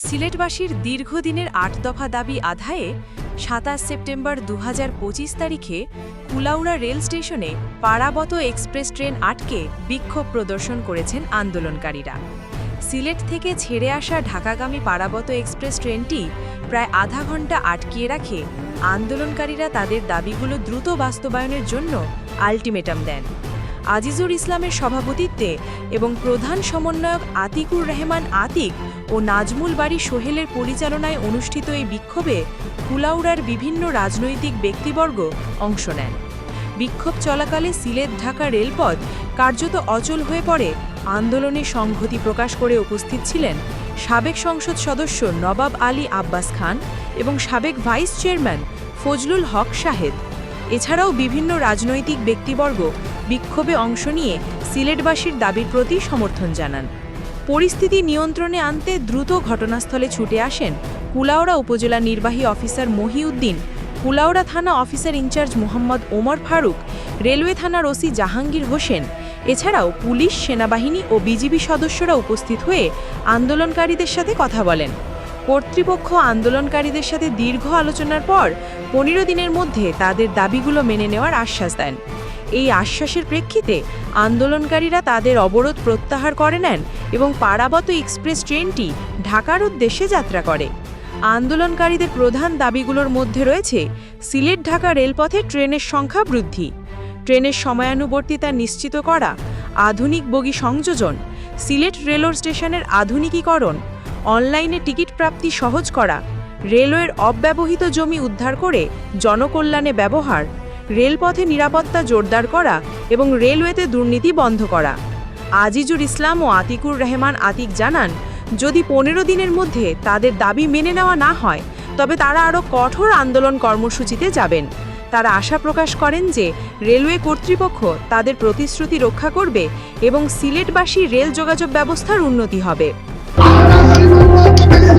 সিলেটবাসীর দীর্ঘদিনের আট দফা দাবি আদায়ে সাতাশ সেপ্টেম্বর দু হাজার পঁচিশ তারিখে কুলাউড়া রেল স্টেশনে পারাবত এক্সপ্রেস ট্রেন আটকে বিক্ষোভ প্রদর্শন করেছেন আন্দোলনকারীরা। সিলেট থেকে ছেড়ে আসা ঢাকাগামী পারাবত এক্সপ্রেস ট্রেনটি প্রায় আধা ঘণ্টা আটকিয়ে রাখে। আন্দোলনকারীরা তাদের দাবিগুলো দ্রুত বাস্তবায়নের জন্য আলটিমেটাম দেন। আজিজুর ইসলামের সভাপতিত্বে এবং প্রধান সমন্বয়ক আতিকুর রহমান আতিক ও নাজমুল বাড়ি সোহেলের পরিচালনায় অনুষ্ঠিত এই বিক্ষোভে কুলাউড়ার বিভিন্ন রাজনৈতিক ব্যক্তিবর্গ অংশ নেন। বিক্ষোভ চলাকালে সিলেট ঢাকা রেলপথ কার্যত অচল হয়ে পড়ে। আন্দোলনে সংহতি প্রকাশ করে উপস্থিত ছিলেন সাবেক সংসদ সদস্য নবাব আলী আব্বাস খান এবং সাবেক ভাইস চেয়ারম্যান ফজলুল হক শাহেদ। এছাড়াও বিভিন্ন রাজনৈতিক ব্যক্তিবর্গ বিক্ষোভে অংশ নিয়ে সিলেটবাসীর দাবির প্রতি সমর্থন জানান। পরিস্থিতি নিয়ন্ত্রণে আনতে দ্রুত ঘটনাস্থলে ছুটে আসেন কুলাউড়া উপজেলা নির্বাহী অফিসার মহিউদ্দিন। কুলাউড়া থানা officer in-charge Mohammad Omar Faruk, railway থানার ওসি জাহাঙ্গীর হোসেন, এছাড়াও পুলিশ, সেনাবাহিনী ও বিজিবি সদস্যরা উপস্থিত হয়ে আন্দোলনকারীদের সাথে কথা বলেন। কর্তৃপক্ষ আন্দোলনকারীদের সাথে দীর্ঘ আলোচনার পর পনেরো দিনের মধ্যে তাদের দাবিগুলো মেনে নেওয়ার আশ্বাস দেন। এই আশ্বাসের প্রেক্ষিতে আন্দোলনকারীরা তাদের অবরোধ প্রত্যাহার করে নেন এবং পারাবত এক্সপ্রেস ট্রেনটি ঢাকার উদ্দেশ্যে যাত্রা করে। আন্দোলনকারীদের প্রধান দাবিগুলোর মধ্যে রয়েছে সিলেট ঢাকা রেলপথে ট্রেনের সংখ্যা বৃদ্ধি, ট্রেনের সময়ানুবর্তিতা নিশ্চিত করা, আধুনিক বগি সংযোজন, সিলেট রেলওয়ে স্টেশনের আধুনিকীকরণ অনলাইনে টিকিট প্রাপ্তি সহজ করা, রেলওয়ের অব্যবহৃত জমি উদ্ধার করে জনকল্যাণে ব্যবহার, রেলপথে নিরাপত্তা জোরদার করা এবং রেলওয়েতে দুর্নীতি বন্ধ করা। আজিজুর ইসলাম ও আতিকুর রহমান আতিক জানান, যদি পনেরো দিনের মধ্যে তাদের দাবি মেনে নেওয়া না হয়, তবে তারা আরও কঠোর আন্দোলন কর্মসূচিতে যাবেন। তারা আশা প্রকাশ করেন যে রেলওয়ে কর্তৃপক্ষ তাদের প্রতিশ্রুতি রক্ষা করবে এবং সিলেটবাসী রেল যোগাযোগ ব্যবস্থার উন্নতি হবে। i don't Yeah.